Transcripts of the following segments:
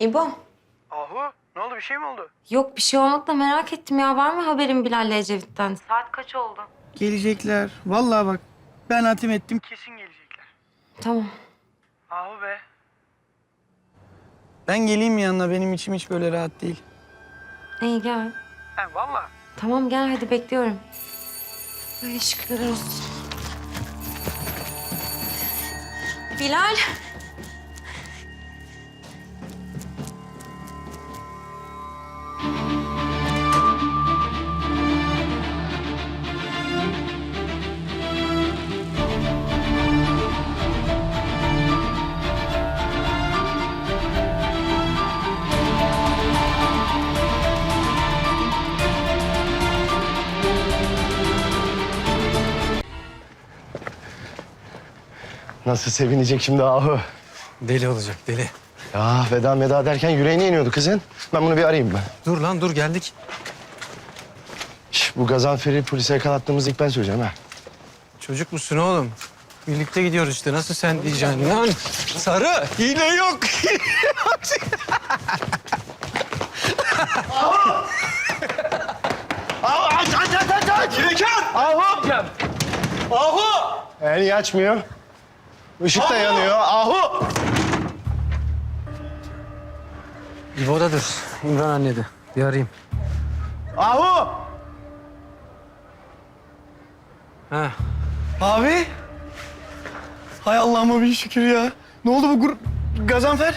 İbo. Ahu ne oldu bir şey mi oldu? Yok bir şey olmadı da merak ettim ya. Var mı haberin Bilal'le Ecevit'ten? Saat kaç oldu? Gelecekler. Vallahi bak ben hatim ettim. Kesin gelecekler. Tamam. Ahu be. Ben geleyim mi yanına? Benim içim hiç böyle rahat değil. İyi gel. He vallahi. Tamam gel hadi bekliyorum. Ay şükürler olsun. Bilal. Nasıl sevinecek şimdi ahu? Deli olacak deli. Ya veda meda derken yüreğine iniyordu kızın. Ben bunu bir arayayım ben. Dur lan dur geldik. Şş, bu Gazanfer'i polise yakalattığımızı ilk ben söyleyeceğim ha. Çocuk musun oğlum? Birlikte gidiyoruz işte. Nasıl sen diyeceksin lan? Sarı, hile yok. Ahu aç aç aç aç aç! Kireken! Ahu! Ahu! Niye açmıyor? Işık da yanıyor. Ahu! İbo'dadır. İmran annede. Bir arayayım. Ahu! Ha. Abi. Hay Allah'ıma bir şükür ya. Ne oldu bu gur... Gazanfer?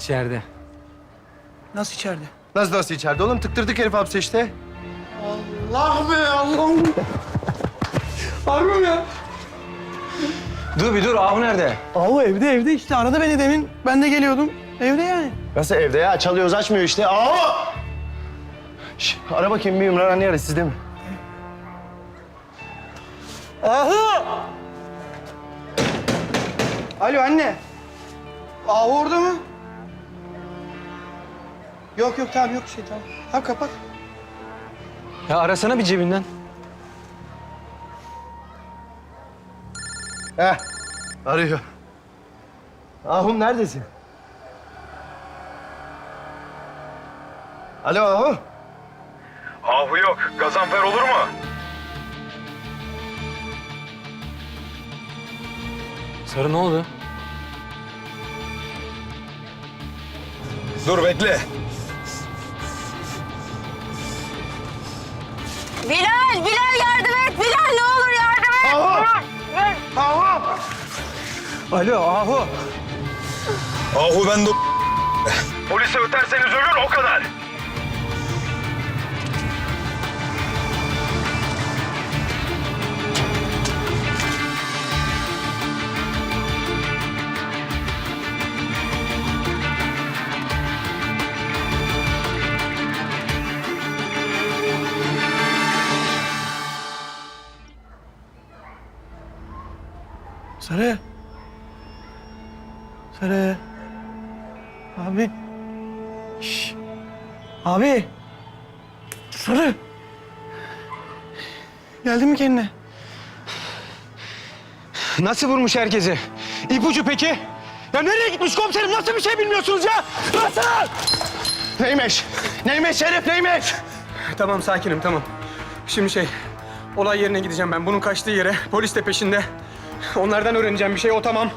içeride. Nasıl içeride? Nasıl nasıl içeride oğlum? Tıktırdık herif hapse işte. Allah be Allah'ım. Harbi ya? Dur bir dur. Ahu nerede? Ahu evde evde işte aradı beni demin. Ben de geliyordum. Evde yani. Nasıl evde ya? Çalıyoruz açmıyor işte. Ahu! Şş, ara bakayım bir Ümran anne ara sizde mi? Ahu! Alo anne. Ahu orada mı? Yok yok tamam yok bir şey tamam. Tamam kapat. Ya arasana bir cebinden. Heh. Arıyor. Ahum neredesin? Alo Ahu. Ahu yok. Gazanfer olur mu? Sarı ne oldu? Dur bekle. Bilal, Bilal yardım et. Bilal ne olur yardım et. Alo Ahu. Ahu ben de Polise öterseniz ölür o kadar. Sarı. Sarı. Abi. Şş. Abi. Sarı. Geldin mi kendine? Nasıl vurmuş herkesi? İpucu peki? Ya nereye gitmiş komiserim? Nasıl bir şey bilmiyorsunuz ya? Nasıl? Neymiş? Neymiş Şerif neymiş? Tamam sakinim tamam. Şimdi şey olay yerine gideceğim ben. Bunun kaçtığı yere polis de peşinde. Onlardan öğreneceğim bir şey o tamam.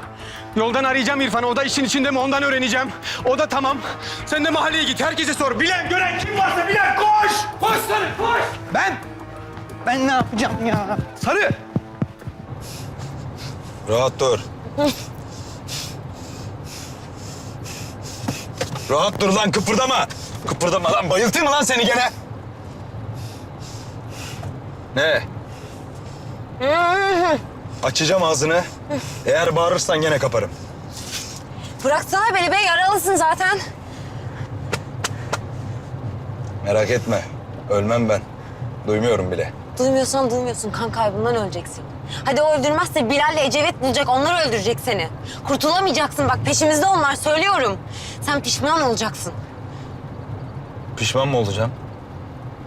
Yoldan arayacağım İrfan'ı. O da işin içinde mi ondan öğreneceğim. O da tamam. Sen de mahalleye git. Herkese sor. Bilen gören kim varsa bilen koş. Koş sarı koş. Ben? Ben ne yapacağım ya? Sarı. Rahat dur. Rahat dur lan kıpırdama. Kıpırdama lan bayıltayım mı lan seni gene? Ne? Açacağım ağzını. Eğer bağırırsan gene kaparım. Bıraksana beni be yaralısın zaten. Merak etme. Ölmem ben. Duymuyorum bile. Duymuyorsan duymuyorsun. Kan kaybından öleceksin. Hadi o öldürmezse Bilal'le Ecevit bulacak. Onlar öldürecek seni. Kurtulamayacaksın bak peşimizde onlar söylüyorum. Sen pişman olacaksın. Pişman mı olacağım?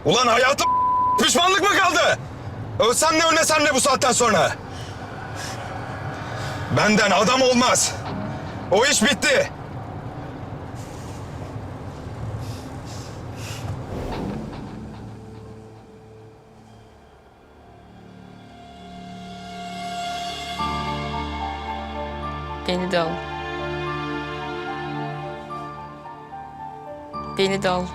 Ulan hayatım pişmanlık mı kaldı? Ölsem ne ölmesem ne bu saatten sonra? Benden adam olmaz. O iş bitti. Beni de al. Beni de al.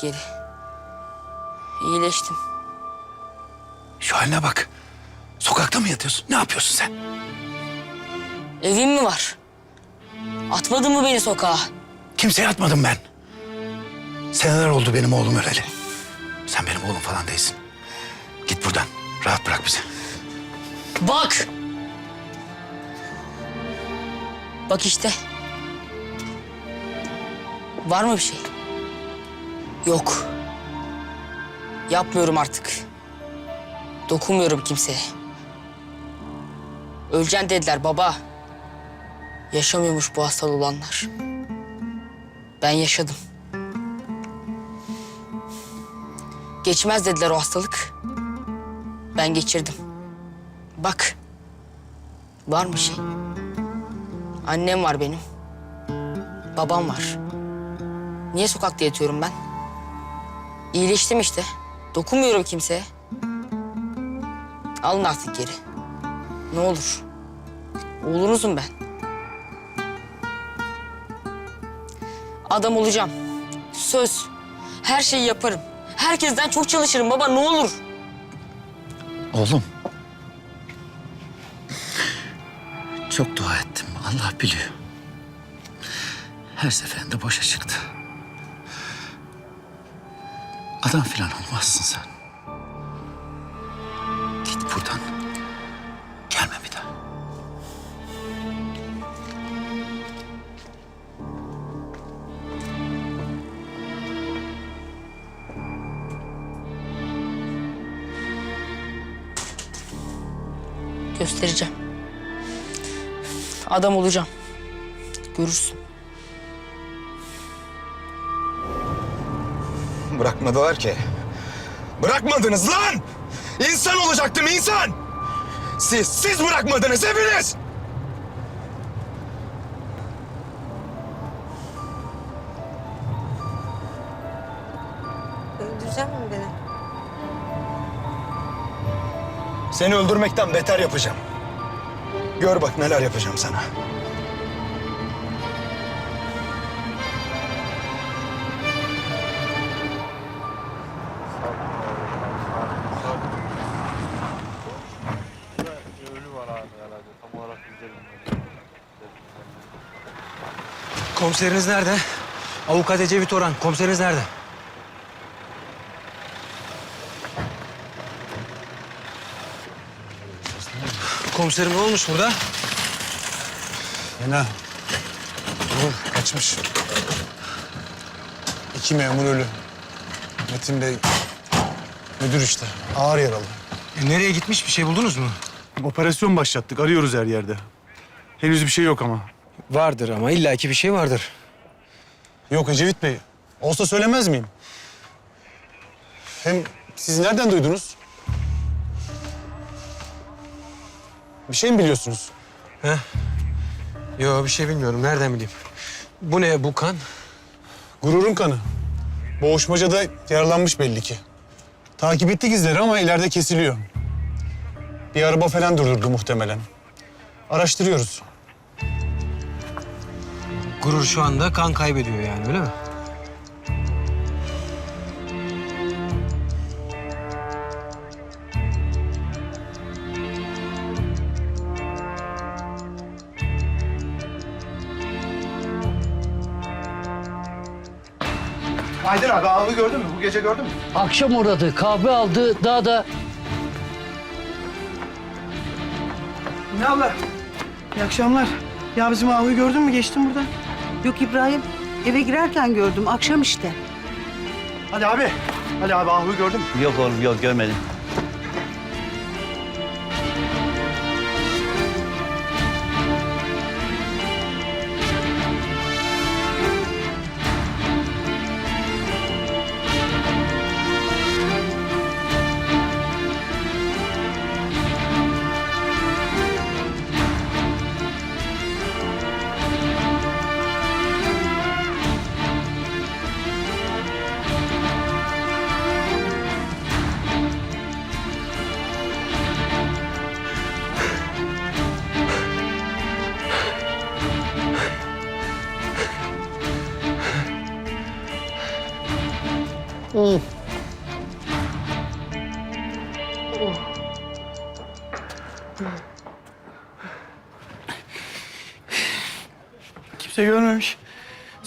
Geri. İyileştim. Şu haline bak. Sokakta mı yatıyorsun? Ne yapıyorsun sen? Evim mi var? Atmadın mı beni sokağa? Kimseye atmadım ben. Seneler oldu benim oğlum öleli. Sen benim oğlum falan değilsin. Git buradan. Rahat bırak bizi. Bak! Bak işte. Var mı bir şey? Yok. Yapmıyorum artık. Dokunmuyorum kimseye. Öleceksin dediler baba. Yaşamıyormuş bu hastalığı olanlar. Ben yaşadım. Geçmez dediler o hastalık. Ben geçirdim. Bak. Var mı şey? Annem var benim. Babam var. Niye sokakta yatıyorum ben? İyileştim işte. Dokunmuyorum kimseye. Alın artık geri. Ne olur. Oğlunuzum ben. Adam olacağım. Söz. Her şeyi yaparım. Herkesten çok çalışırım baba ne olur. Oğlum. Çok dua ettim. Allah biliyor. Her seferinde boşa çıktı. Adam filan olmazsın sen. Git buradan. Gelme bir daha. Göstereceğim. Adam olacağım. Görürsün. Bırakmadılar ki. Bırakmadınız lan! İnsan olacaktım insan! Siz, siz bırakmadınız hepiniz! Öldürecek mi beni? Seni öldürmekten beter yapacağım. Gör bak neler yapacağım sana. Komiseriniz nerede? Avukat Ecevit Orhan. Komiseriniz nerede? Komiserim ne olmuş burada? Fena. Vur, kaçmış. İki memur ölü. Metin Bey, müdür işte. Ağır yaralı. E, nereye gitmiş? Bir şey buldunuz mu? Operasyon başlattık. Arıyoruz her yerde. Henüz bir şey yok ama. Vardır ama illaki bir şey vardır. Yok Ecevit Bey. Olsa söylemez miyim? Hem siz nereden duydunuz? Bir şey mi biliyorsunuz? Yo bir şey bilmiyorum. Nereden bileyim? Bu ne bu kan? Gururun kanı. Boğuşmacada yaralanmış belli ki. Takip ettik izleri ama ileride kesiliyor. Bir araba falan durdurdu muhtemelen. Araştırıyoruz. Gurur şu anda kan kaybediyor yani öyle mi? Aydın abi avı gördün mü? Bu gece gördün mü? Akşam uğradı, kahve aldı, daha da Ne abla? İyi akşamlar. Ya bizim avı gördün mü? Geçtim buradan. Yok İbrahim. Eve girerken gördüm. Akşam işte. Ali abi. Ali abi Ahu'yu gördün mü? Yok oğlum yok görmedim.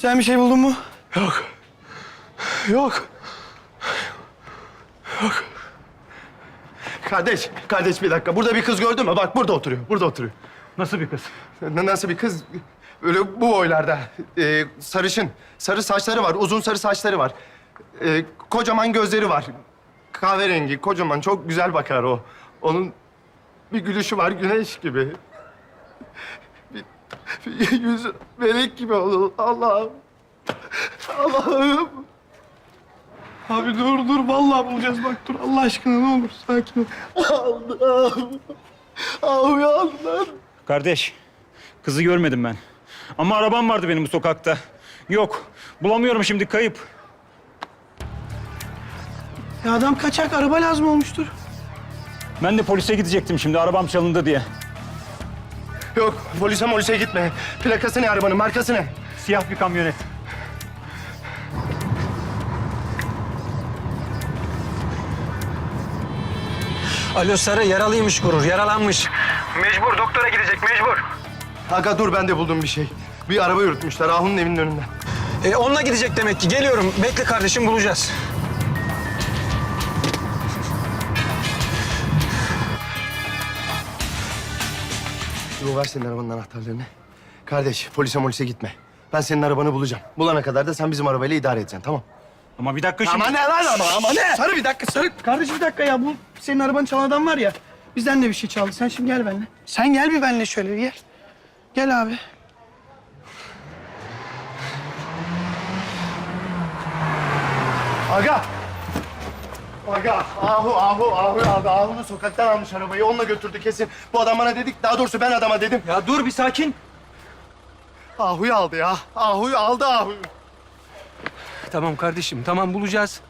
Sen bir şey buldun mu? Yok. Yok. Kardeş, kardeş bir dakika. Burada bir kız gördün mü? Bak burada oturuyor, burada oturuyor. Nasıl bir kız? N- Nasıl bir kız? Öyle bu boylarda. Ee, sarışın. Sarı saçları var, uzun sarı saçları var. Ee, kocaman gözleri var. Kahverengi, kocaman. Çok güzel bakar o. Onun bir gülüşü var, güneş gibi. Bir, bir yüzü melek gibi olur. Allah'ım. Allah'ım. Abi dur dur vallahi bulacağız bak dur Allah aşkına ne olur sakin ol. Allah'ım. Ah uyandım. Kardeş, kızı görmedim ben. Ama arabam vardı benim bu sokakta. Yok, bulamıyorum şimdi kayıp. Ya adam kaçak araba lazım olmuştur. Ben de polise gidecektim şimdi arabam çalındı diye. Yok, polise molise gitme. Plakası ne arabanın, markası ne? Siyah bir kamyonet. Alo Sarı yaralıymış gurur yaralanmış. Mecbur doktora gidecek mecbur. Aga dur ben de buldum bir şey. Bir araba yürütmüşler Ahu'nun evinin önünden. E, onunla gidecek demek ki geliyorum. Bekle kardeşim bulacağız. Ver senin arabanın anahtarlarını. Kardeş polise molise gitme. Ben senin arabanı bulacağım. Bulana kadar da sen bizim arabayla idare edeceksin tamam? Ama bir dakika şimdi... Ama ne lan ama ama ne? Sarı bir dakika Sarı. Kardeşim bir dakika ya bu senin arabanı çalan adam var ya. Bizden de bir şey çaldı. Sen şimdi gel benimle. Sen gel bir benimle şöyle bir gel. Gel abi. Aga! Aga, Ahu, Ahu, Ahu aldı. Ahu'nu sokaktan almış arabayı. Onunla götürdü kesin. Bu adam bana dedik, daha doğrusu ben adama dedim. Ya dur bir sakin. Ahu'yu aldı ya. Ahu'yu aldı Ahu'yu. Tamam kardeşim tamam bulacağız.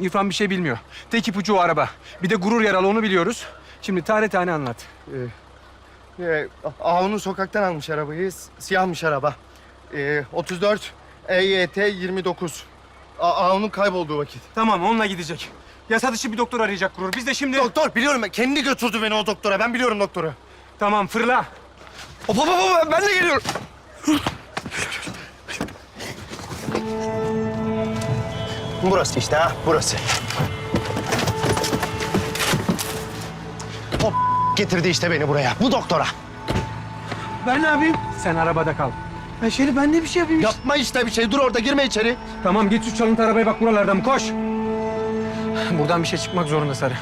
İrfan bir şey bilmiyor. Tek ipucu o araba. Bir de gurur yaralı onu biliyoruz. Şimdi tane tane anlat. Ee, Ahu'nu sokaktan almış arabayı. Siyahmış araba. Ee, 34 EYT 29. A- Ahu'nun kaybolduğu vakit. Tamam onunla gidecek. Yasa dışı bir doktor arayacak gurur. Biz de şimdi... Doktor biliyorum ben. Kendi götürdü beni o doktora. Ben biliyorum doktoru. Tamam fırla. Hop hop hop, ben de geliyorum. Burası işte ha, burası. Hop getirdi işte beni buraya. Bu doktora. Ben ne yapayım? Sen arabada kal. Ben Şerif ben de bir şey yapayım. Yapma işte bir şey. Dur orada girme içeri. Tamam git şu çalıntı arabaya bak buralardan koş. Buradan bir şey çıkmak zorunda Sarı.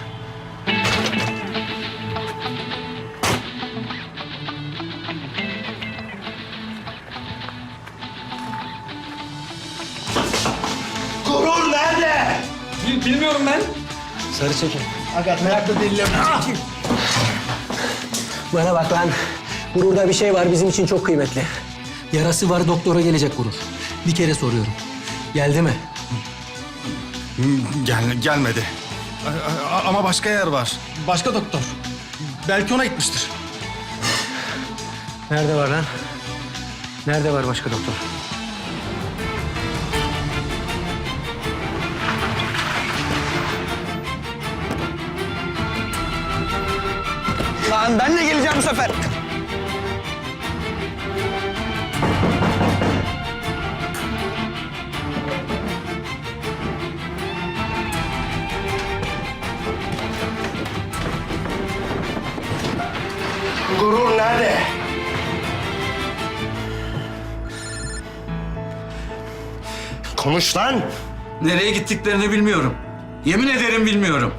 Gurur nerede? Bilmiyorum ben. Sarı çekin. Aga merakla değilim. Bana bak lan. Gururda bir şey var bizim için çok kıymetli. Yarası var doktora gelecek gurur. Bir kere soruyorum. Geldi mi? Gel, gelmedi. A- a- Ama başka yer var. Başka doktor. Belki ona gitmiştir. Nerede var lan? Nerede var başka doktor? Lan ben de geleceğim bu sefer. Konuş lan! Nereye gittiklerini bilmiyorum. Yemin ederim bilmiyorum.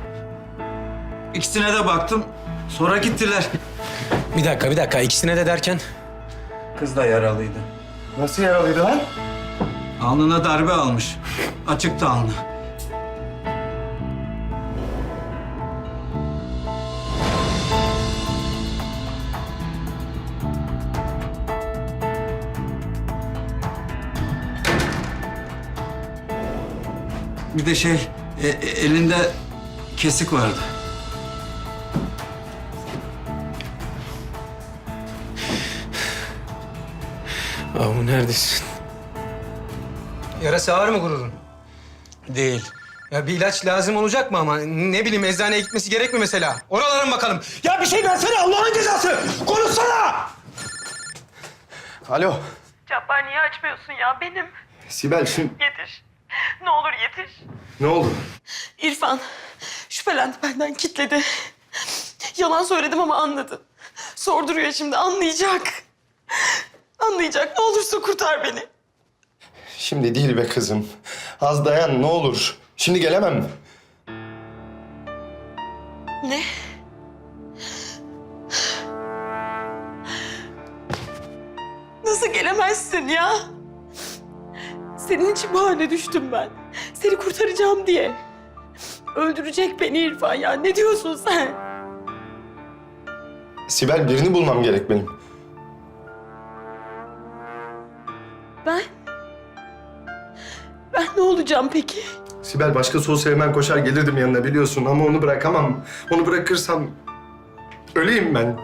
İkisine de baktım. Sonra gittiler. Bir dakika, bir dakika. İkisine de derken... Kız da yaralıydı. Nasıl yaralıydı lan? Alnına darbe almış. Açıktı alnı. Bir de şey, e- e- elinde kesik vardı. Ahu neredesin? Yarası ağır mı gururun? Değil. Ya bir ilaç lazım olacak mı ama? Ne bileyim eczaneye gitmesi gerek mi mesela? Oralara mı bakalım? Ya bir şey versene Allah'ın cezası! Konuşsana! Alo. Cabbar niye açmıyorsun ya benim? Sibel şimdi Yetiş. Ne olur yetiş. ne oldu? İrfan şüphelendi benden kitledi. Yalan söyledim ama anladı. Sorduruyor şimdi anlayacak. Anlayacak ne olursa kurtar beni. Şimdi değil be kızım. Az dayan ne olur. Şimdi gelemem. Ne? Nasıl gelemezsin ya? Senin için bu hale düştüm ben. Seni kurtaracağım diye. Öldürecek beni İrfan ya. Ne diyorsun sen? Sibel birini bulmam gerek benim. Ben? Ben ne olacağım peki? Sibel başkası olsa hemen koşar gelirdim yanına biliyorsun ama onu bırakamam. Onu bırakırsam öleyim ben.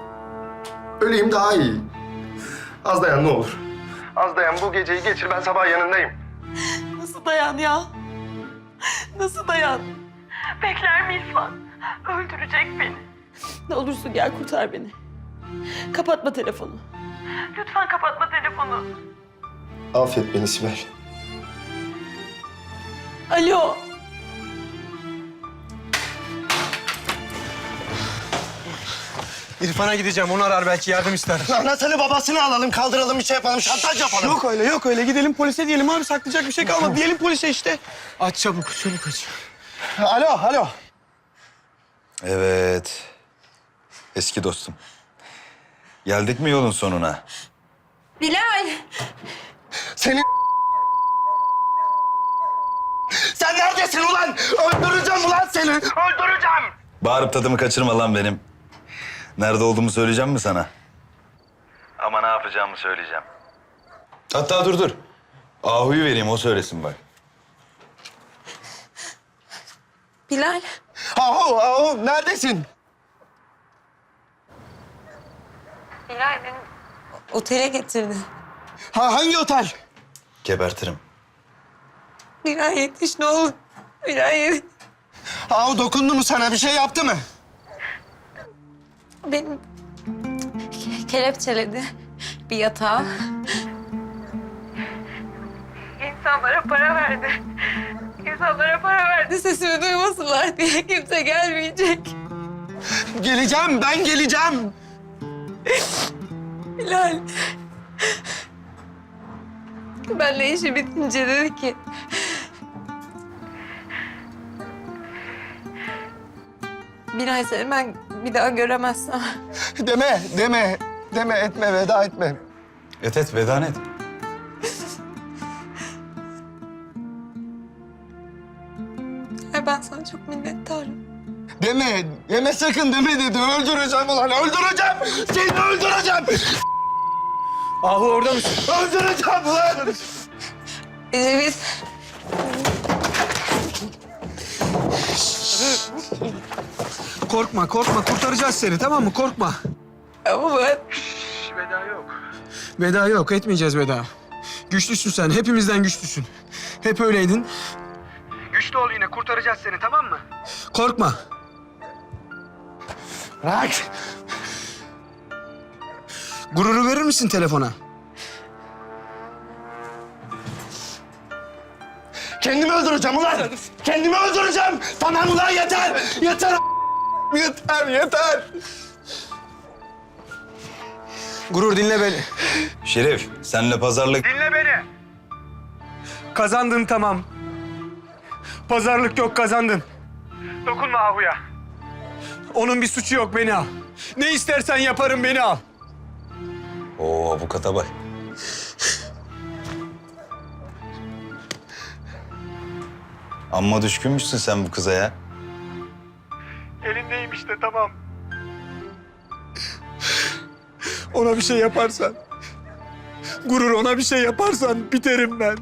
Öleyim daha iyi. Az dayan ne olur. Az dayan bu geceyi geçir ben sabah yanındayım. Nasıl dayan ya? Nasıl dayan? Bekler mi İrfan? Öldürecek beni. Ne olursun gel kurtar beni. Kapatma telefonu. Lütfen kapatma telefonu. Affet beni Sibel. Alo. İrfan'a gideceğim. Onu arar belki yardım ister. Anasını babasını alalım kaldıralım bir şey yapalım şantaj yapalım. Yok öyle yok öyle. Gidelim polise diyelim abi saklayacak bir şey kalmadı. diyelim polise işte. Aç çabuk çabuk aç. Alo alo. Evet. Eski dostum. Geldik mi yolun sonuna? Bilal! Senin... Sen neredesin ulan? Öldüreceğim ulan seni. Öldüreceğim. Bağırıp tadımı kaçırma lan benim. Nerede olduğumu söyleyeceğim mi sana? Ama ne yapacağımı söyleyeceğim. Hatta dur dur. Ahu'yu vereyim o söylesin bak. Bilal! Ahu ahu neredesin? Bilal beni otele getirdi. Ha, hangi otel? Gebertirim. Bilal yetiş ne olur. Bilal yetiş. Ahu dokundu mu sana bir şey yaptı mı? Benim ke- kelepçeledi bir yatağa. İnsanlara para verdi. İnsanlara para verdi sesimi duymasınlar diye kimse gelmeyecek. Geleceğim ben geleceğim. Bilal. Benle işi bitince dedi ki... Bilal seni ben bir daha göremezsem. Deme deme deme etme veda etme. Et et vedan et. Ay ben sana çok minnettarım. Deme deme sakın deme dedi öldüreceğim ulan öldüreceğim. Seni öldüreceğim. Ahu orada mısın? Öldüreceğim ulan. Ecevit. Korkma korkma kurtaracağız seni tamam mı? Korkma. Ama ben... Veda yok. Veda yok etmeyeceğiz veda. Güçlüsün sen hepimizden güçlüsün. Hep öyleydin. Güçlü ol yine kurtaracağız seni tamam mı? Korkma. Bırak. Gururu verir misin telefona? Kendimi öldüreceğim ulan. Kendimi öldüreceğim. Tamam ulan yeter. Yeter. Yeter yeter. Gurur dinle beni. Şerif, senle pazarlık... Dinle beni. Kazandın tamam. Pazarlık yok kazandın. Dokunma Ahu'ya. Onun bir suçu yok beni al. Ne istersen yaparım beni al. Oo avukata bak. Amma düşkünmüşsün sen bu kıza ya. Elindeyim işte tamam. Ona bir şey yaparsan, gurur ona bir şey yaparsan biterim ben.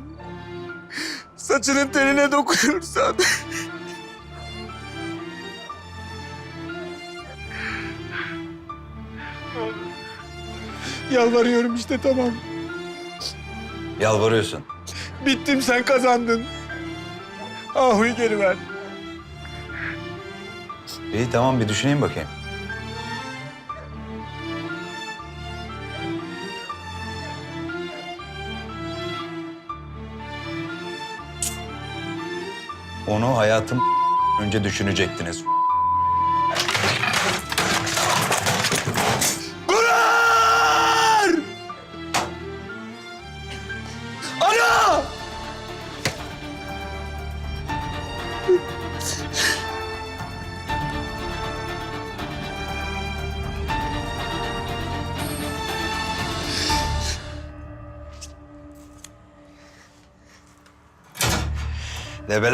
Saçının teline dokunursan. Yalvarıyorum işte tamam. Yalvarıyorsun. Bittim sen kazandın. Ahu'yu geri ver. İyi tamam bir düşüneyim bakayım. Onu hayatım önce düşünecektiniz.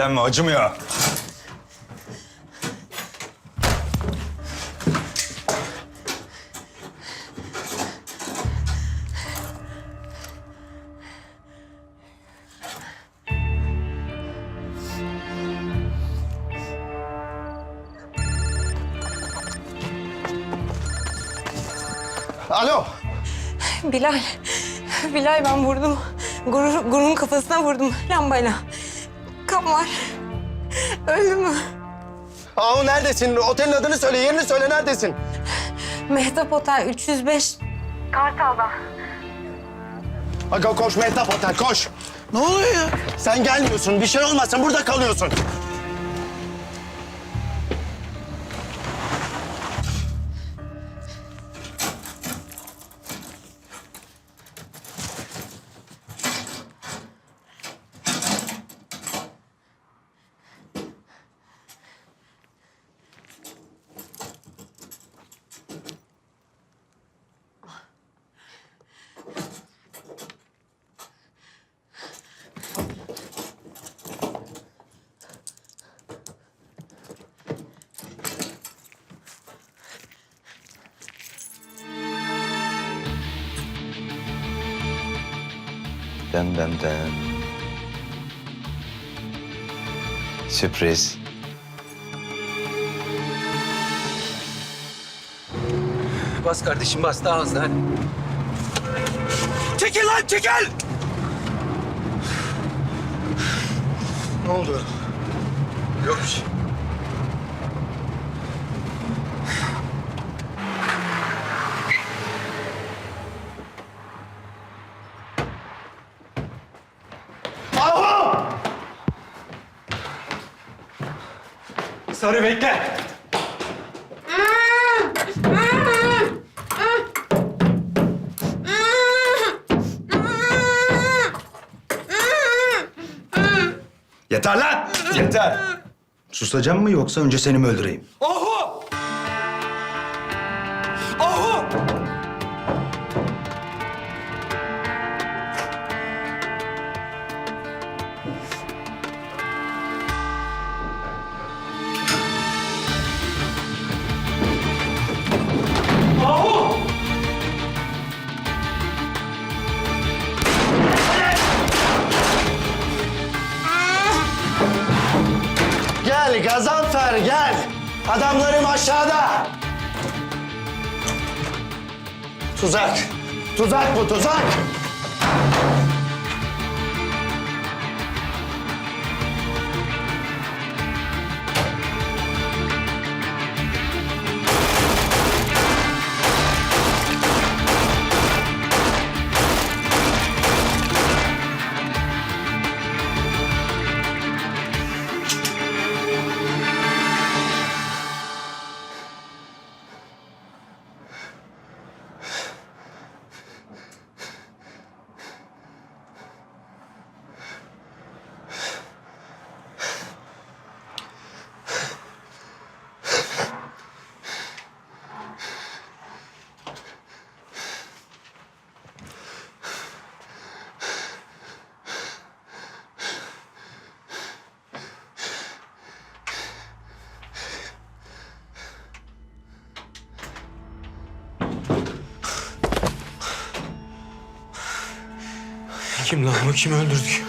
Debelenme acımıyor. Alo. Bilal. Bilal ben vurdum. Gurur, gururun kafasına vurdum lambayla. Var. Öldü mü? Ahu neredesin? Otelin adını söyle, yerini söyle. Neredesin? Mehtap Otel 305. Kartal'da. Aga koş Mehtap Otel, koş. Ne oluyor ya? Sen gelmiyorsun. Bir şey olmasın. Burada kalıyorsun. Den den den. Sürpriz. Bas kardeşim bas daha hızlı hadi. Çekil lan çekil! Ne oldu? Yok bir şey. Ahu! Sarı bekle. Yeter lan! Yeter! Susacağım mı yoksa önce seni mi öldüreyim? Ahu! Adamlarım aşağıda. Tuzak. Tuzak bu tuzak. Kim lan bu? Kimi öldürdük?